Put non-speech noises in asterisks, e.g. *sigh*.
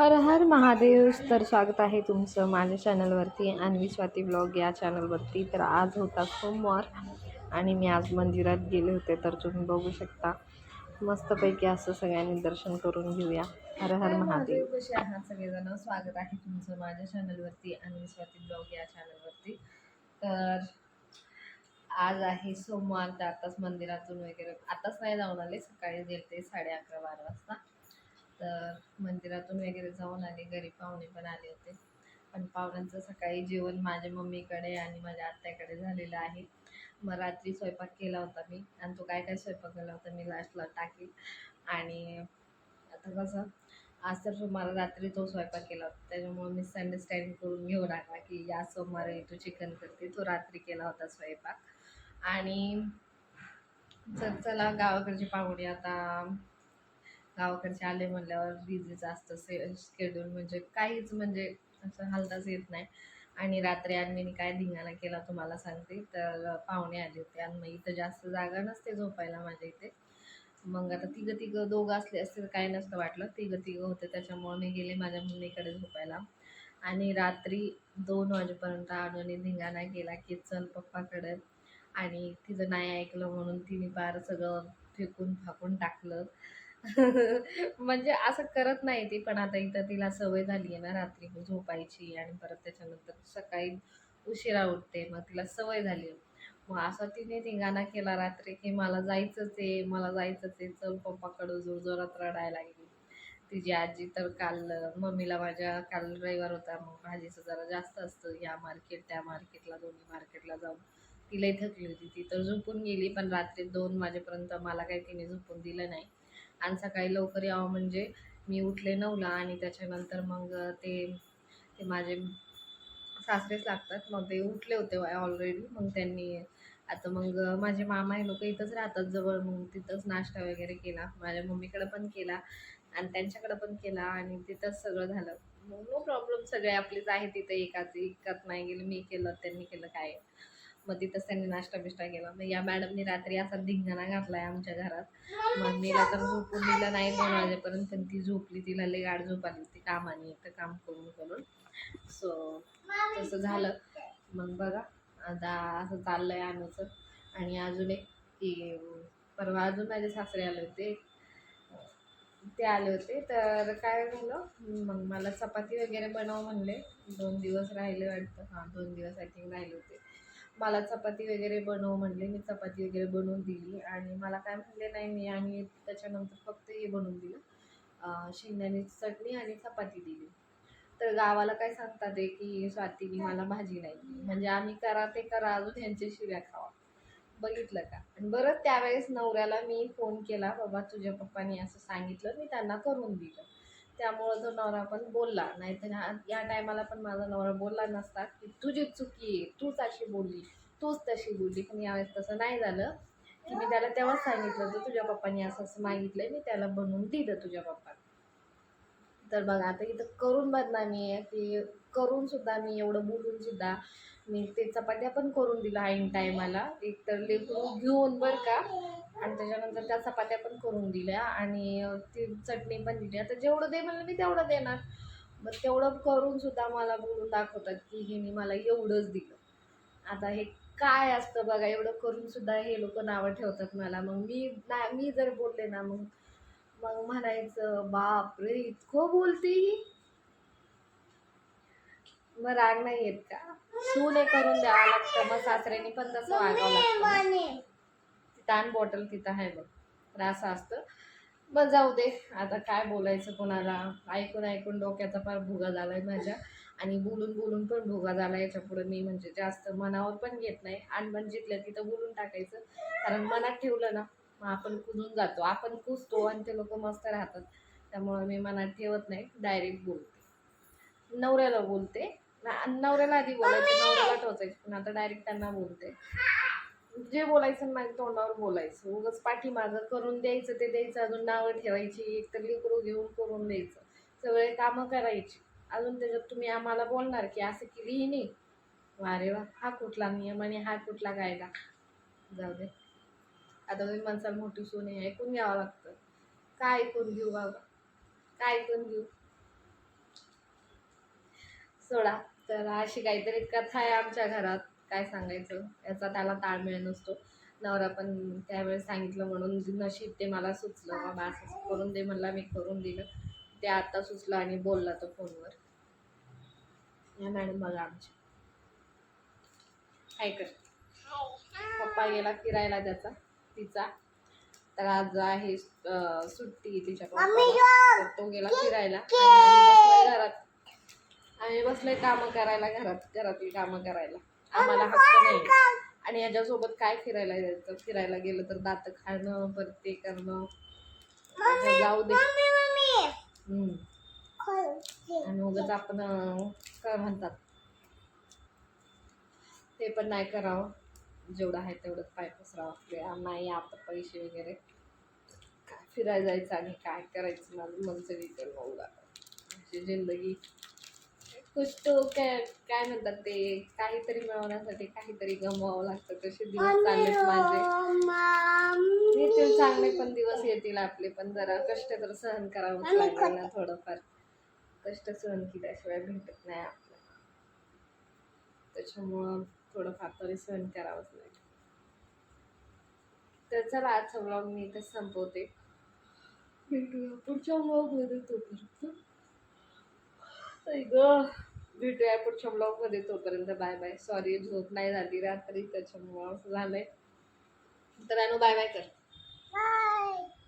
हर हर महादेव तर स्वागत आहे तुमचं माझ्या चॅनलवरती अन्वी स्वाती ब्लॉग या चॅनलवरती. तर आज होता सोमवार आणि मी आज मंदिरात गेले होते तर तुम्ही बघू शकता. मस्तपैकी असं सगळ्यांनी दर्शन करून घेऊया. हर हर महादेव कसे आहात सगळेजण? स्वागत आहे तुमचं माझ्या चॅनलवरती अन्वी स्वाती ब्लॉग या चॅनलवरती. तर आज आहे सोमवार तर आताच मंदिरातून वगैरे आताच नाही जाऊन आले सकाळी गेलते साडे अकरा बारा वाजता. तर मंदिरातून वगैरे जाऊन आले घरी पाहुणे पण आले होते. पण पाहुण्यांचं सकाळी जेवण माझ्या मम्मीकडे आणि माझ्या आत्याकडे झालेलं आहे. मग रात्री स्वयंपाक केला होता मी आणि तो काय काय स्वयंपाक केला होता मी लास्टला टाकेल. आणि आता कसं आज तर मला रात्री तो स्वयंपाक केला होता. त्याच्यामुळे मिसअंडरस्टँडिंग करून घेऊ लागला की या सोमवारी तू चिकन करते तो रात्री केला होता स्वयंपाक. आणि चल चला गावाकडचे पाहुणे आता गावाकडचे आले म्हणल्यावर बिझीच असतं से शेड्यूल म्हणजे काहीच म्हणजे असं हलताच येत नाही. आणि रात्री अन्वीने काय धिंगाणा केला तुम्हाला सांगते. तर पाहुणे आले होते आणि मग इथं जास्त जागा नसते झोपायला माझ्या इथे. मग आता तिघं तिघं दोघं असले असते तर काय नसतं वाटलं. तिघं तिघं होते त्याच्यामुळे मी गेले माझ्या मम्मीकडे झोपायला. आणि रात्री दोन वाजेपर्यंत आणून धिंगाणा केला की चल पप्पाकडे. आणि तिचं नाही ऐकलं म्हणून तिने पार सगळं फेकून फाकून टाकलं. *laughs* म्हणजे असं करत नाही ती पण आता इथं तिला सवय झाली आहे ना रात्री झोपायची आणि परत त्याच्यानंतर सकाळी उशिरा उठते मग तिला सवय झाली आहे. मग असं तिने धिंगाणा केला रात्री की मला जायचंच आहे मला जायचंच आहे चल पप्पाकडं जोर जोरात रडायला लागली. तिची आजी तर काल मम्मीला माझ्या काल रविवार होता मग भाजीचं जरा जास्त असतं या मार्केट त्या मार्केटला दोन्ही मार्केटला जाऊन तिलाही थकली होती. ती तर झोपून गेली पण रात्री दोन वाजेपर्यंत मला काही तिने झोपून दिलं नाही. आणि सकाळी लवकर यावं म्हणजे मी उठले नऊला आणि त्याच्यानंतर मग ते ते माझे सासरेच लागतात. मग ते उठले होते ऑलरेडी मग त्यांनी आता मग माझे मामा हे लोक इथंच राहतात जवळ. मग तिथंच नाश्ता वगैरे केला. माझ्या मम्मीकडं पण केला आणि त्यांच्याकडं पण केला आणि तिथंच सगळं झालं. मग नो प्रॉब्लेम सगळे आपलेच आहे तिथं एकाच एकात नाही गेलं. मी केलं त्यांनी केलं काय? मग तिथंच त्यांनी नाश्ता बिष्टा केला. मग या मॅडमनी रात्री असा धिंगाणा घातलाय आमच्या घरात. मग मीला तर झोपून दिला नाही दोन वाजेपर्यंत पण ती झोपली तिला लई गाड झोप आली होती कामाने तर काम करून करून. सो तसं झालं. मग बघा आता असं चाललंय आमचं. आणि अजून एक की परवा अजून माझे सासरे आले होते. ते आले होते. तर काय झालं? मग मला चपाती वगैरे बनव म्हणले. दोन दिवस राहिले वाटतं. हां दोन दिवस आय थिंक राहिले होते. मला चपाती वगैरे बनव म्हणले मी चपाती वगैरे बनवून दिली. आणि मला काय म्हणले नाही मी आणि त्याच्यानंतर फक्त हे बनवून दिलं. शेंगदाण्याची चटणी आणि चपाती दिली. तर गावाला काय सांगतात आहे की स्वातीनी मला भाजी नाही म्हणजे आम्ही करा ते करा अजून ह्यांच्या शिव्या खावा. बघितलं का? आणि बरं त्यावेळेस नवऱ्याला मी फोन केला बाबा तुझ्या पप्पानी असं सांगितलं मी त्यांना करून दिलं. त्यामुळं तो नवरा पण बोलला नाहीतर ह्या या टायमाला पण माझा नवरा बोलला नसता की तुझी चुकी आहे तूच अशी बोलली तूच तशी बोलली. पण यावेळेस तसं नाही झालं. की मी त्याला तेव्हाच सांगितलं होतं तुझ्या पप्पानी असं असं मागितलंय मी त्याला बनवून दिलं तुझ्या पप्पा तर बघा आता इथं करून बदनामी आहे की करून सुद्धा मी एवढं बोलून सुद्धा मी ते चपात्या पण करून दिलं ऐन टायमाला. एक तर लेकरू घेऊन बरं का. आणि त्याच्यानंतर त्या चपात्या पण करून दिल्या आणि ती चटणी पण दिली. आता जेवढं दे मला मी तेवढं देणार. मग तेवढं करून सुद्धा मला बोलून दाखवतात की हे मला एवढंच दिलं. आता हे काय असतं बघा एवढं करून सुद्धा हे लोक नावं ठेवतात मला. मग मी ना मी जर बोलले ना मग मग म्हणायचं बाप रे इतकं बोलते ही. मग राग नाही येत का? सूने करून द्यावं लागतं. मग सासऱ्याने पण तसं वागावं लागतं. ताण बॉटल तिथं आहे बघ. तर असं असतं. मग जाऊ दे. आता काय बोलायचं कोणाला? ऐकून ऐकून डोक्याचा फार भुगा झाला आहे माझ्या. आणि बोलून बोलून पण भुगा झाला याच्यापुढे मी म्हणजे जास्त मनावर पण घेत नाही. आणि जिथलं तिथं बोलून टाकायचं. कारण मनात ठेवलं ना मग आपण कुजून जातो. आपण कुजतो आणि ते लोक मस्त राहतात. त्यामुळं मी मनात ठेवत नाही. डायरेक्ट बोलते. नवऱ्याला बोलते. नवऱ्याला आधी बोलायचं नवऱ्याला ठेवायचं पण आता डायरेक्ट त्यांना बोलते. जे बोलायचं माझ्या तोंडावर बोलायचं. उगच पाठीमागं करून द्यायचं ते द्यायचं अजून नावं ठेवायची एक तर लिकरू घेऊन करून द्यायचं. सगळे कामं करायची. अजून त्याच्यात तुम्ही आम्हाला बोलणार की असं केली नाही. अरे वा हा कुठला नियम आणि हा कुठला कायदा? जाऊ दे. आता तुम्ही माणसाला मोठी सोनी ऐकून घ्यावं लागतं. काय ऐकून घेऊ बाबा? काय ऐकून घेऊ? सोडा. तर अशी काहीतरी कथा आहे आमच्या घरात. काय सांगायचं? याचा त्याला ताळमेळ नसतो. नवरा पण त्यावेळेस सांगितलं म्हणून नशीब ते मला सुचलं. बाबा असं करून दे म्हणला मी करून दिलं. ते आता सुचलं आणि बोलला तो फोनवर. या मॅडम बघा आमची. काय कर. पप्पा गेला फिरायला त्याचा तिचा. तर आज आहे सुट्टी तिच्या तो गेला फिरायला. घरात. आम्ही बसलोय कामं करायला घरात घरातली कामं करायला. आम्हाला हक्क नाही. आणि याच्यासोबत काय फिरायला जायचं फिरायला गेलं तर दात खाणं परत ते करणं. जाऊ दे. आणि उगाच आपण काय म्हणतात? ते पण नाही करावं. जेवढं आहे तेवढंच पाय पसरावं नाही आता पैसे वगैरे. काय फिरायला जायचं आणि काय करायचं? माझं मन सगळीकडे होऊ लागलं जिंदगी कुछ तो काय काय म्हणतात ते काहीतरी मिळवण्यासाठी काहीतरी गमवावं लागतं. तसे दिवस चाललेत माझे. येतील चांगले पण दिवस येतील आपले पण जरा कष्ट तर सहन करावंच लागेल ना थोडंफार. कष्ट सहन केल्याशिवाय भेटत नाही आपल्याला त्याच्यामुळं थोडंफार तरी सहन करावंच लागेल. तर चला आजचा व्लॉग मी इथंच संपवते. भेटूया पुढच्या व्लॉगमध्ये तोपर्यंत. गं. भेटूया पुढच्या ब्लॉगमध्ये तोपर्यंत बाय बाय सॉरी झोप नाही झाली रात्री त्याच्यामुळं असं झालंय. तर बाय बाय कर. Bye.